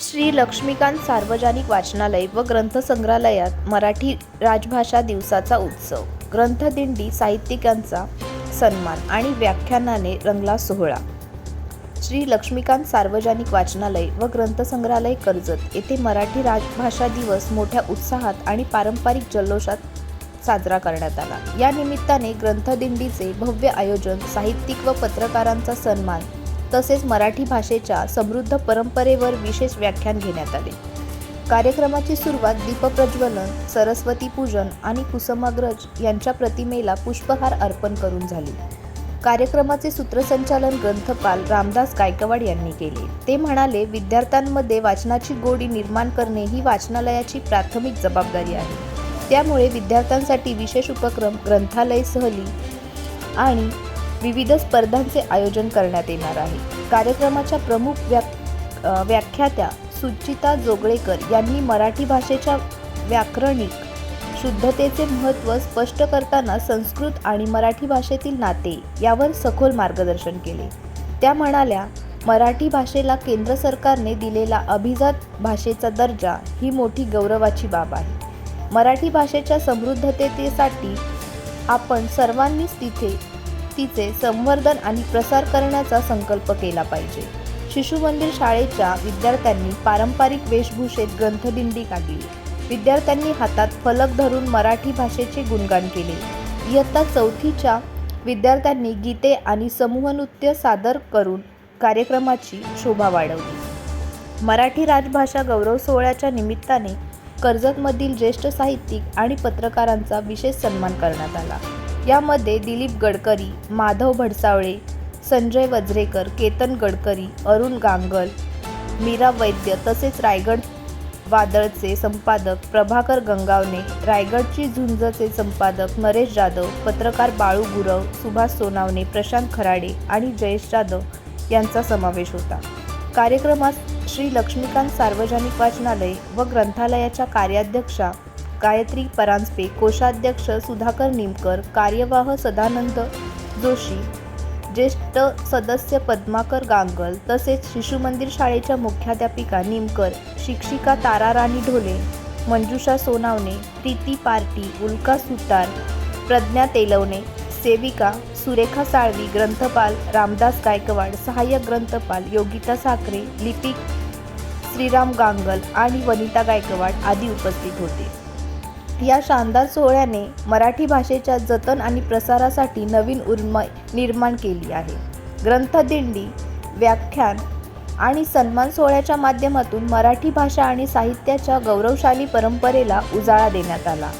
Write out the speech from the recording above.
श्री लक्ष्मीकांत सार्वजनिक वाचनालय व ग्रंथसंग्रहालयात मराठी राजभाषा दिवसाचा उत्सव. ग्रंथदिंडी साहित्यिकांचा सन्मान आणि व्याख्यानाने रंगला सोहळा. श्री लक्ष्मीकांत सार्वजनिक वाचनालय व ग्रंथसंग्रहालय कर्जत येथे मराठी राजभाषा दिवस मोठ्या उत्साहात आणि पारंपरिक जल्लोषात साजरा करण्यात आला. या निमित्ताने ग्रंथदिंडीचे भव्य आयोजन साहित्यिक व पत्रकारांचा सन्मान तसेच मराठी भाषेच्या समृद्ध परंपरेवर विशेष व्याख्यान घेण्यात आले. कार्यक्रमाची सुरुवात दीपप्रज्वलन सरस्वती पूजन आणि कुसुमाग्रज यांच्या प्रतिमेला पुष्पहार अर्पण करून झाली. कार्यक्रमाचे सूत्रसंचालन ग्रंथपाल रामदास गायकवाड यांनी केले. ते म्हणाले विद्यार्थ्यांमध्ये वाचनाची गोडी निर्माण करणे ही वाचनालयाची प्राथमिक जबाबदारी आहे. त्यामुळे विद्यार्थ्यांसाठी विशेष उपक्रम ग्रंथालय सहली आणि विविध स्पर्धांचे आयोजन करण्यात येणार आहे. कार्यक्रमाच्या प्रमुख व्या व्याख्यात्या सुचिता जोगळेकर यांनी मराठी भाषेच्या व्याकरणिक शुद्धतेचे महत्त्व स्पष्ट करताना संस्कृत आणि मराठी भाषेतील नाते यावर सखोल मार्गदर्शन केले. त्या म्हणाल्या मराठी भाषेला केंद्र सरकारने दिलेला अभिजात भाषेचा दर्जा ही मोठी गौरवाची बाब आहे. मराठी भाषेच्या समृद्धतेसाठी आपण सर्वांनीच तिथे तिचे संवर्धन आणि प्रसार करण्याचा संकल्प केला पाहिजे. शिशु मंदिर शाळेच्या विद्यार्थ्यांनी पारंपरिक वेशभूषेत ग्रंथदिंडी काढली. विद्यार्थ्यांनी हातात फलक धरून मराठी भाषेचे गुणगान केले. इयत्ता चौथीच्या विद्यार्थ्यांनी गीते आणि समूह नृत्य सादर करून कार्यक्रमाची शोभा वाढवली. मराठी राजभाषा गौरव सोहळ्याच्या निमित्ताने कर्जतमधील ज्येष्ठ साहित्यिक आणि पत्रकारांचा विशेष सन्मान करण्यात आला. यामध्ये दिलीप गडकरी माधव भडसावळे संजय वज्रेकर केतन गडकरी अरुण गांगल मीरा वैद्य तसेच रायगड वादळचे संपादक प्रभाकर गंगावणे रायगडची झुंजचे संपादक नरेश जाधव पत्रकार बाळू गुरव सुभाष सोनावणे प्रशांत खराडे आणि जयेश जाधव यांचा समावेश होता. कार्यक्रमात श्री लक्ष्मीकांत सार्वजनिक वाचनालय व ग्रंथालयाच्या कार्याध्यक्षा गायत्री परांजपे कोषाध्यक्ष सुधाकर निमकर कार्यवाह सदानंद जोशी ज्येष्ठ सदस्य पद्माकर गांगल तसेच शिशु मंदिर शाळेच्या मुख्याध्यापिका निमकर शिक्षिका ताराराणी ढोले मंजुषा सोनावणे प्रीती पार्टी उल्का सुतार प्रज्ञा तेलवणे सेविका सुरेखा साळवी ग्रंथपाल रामदास गायकवाड सहाय्यक ग्रंथपाल योगिता साखरे लिपिक श्रीराम गांगल आणि वनिता गायकवाड आदी उपस्थित होते. या शानदार सोहळ्याने मराठी भाषेच्या जतन आणि प्रसारासाठी नवीन उर्मय निर्माण केली आहे. ग्रंथदिंडी व्याख्यान आणि सन्मान सोहळ्याच्या माध्यमातून मराठी भाषा आणि साहित्याच्या गौरवशाली परंपरेला उजाळा देण्यात आला.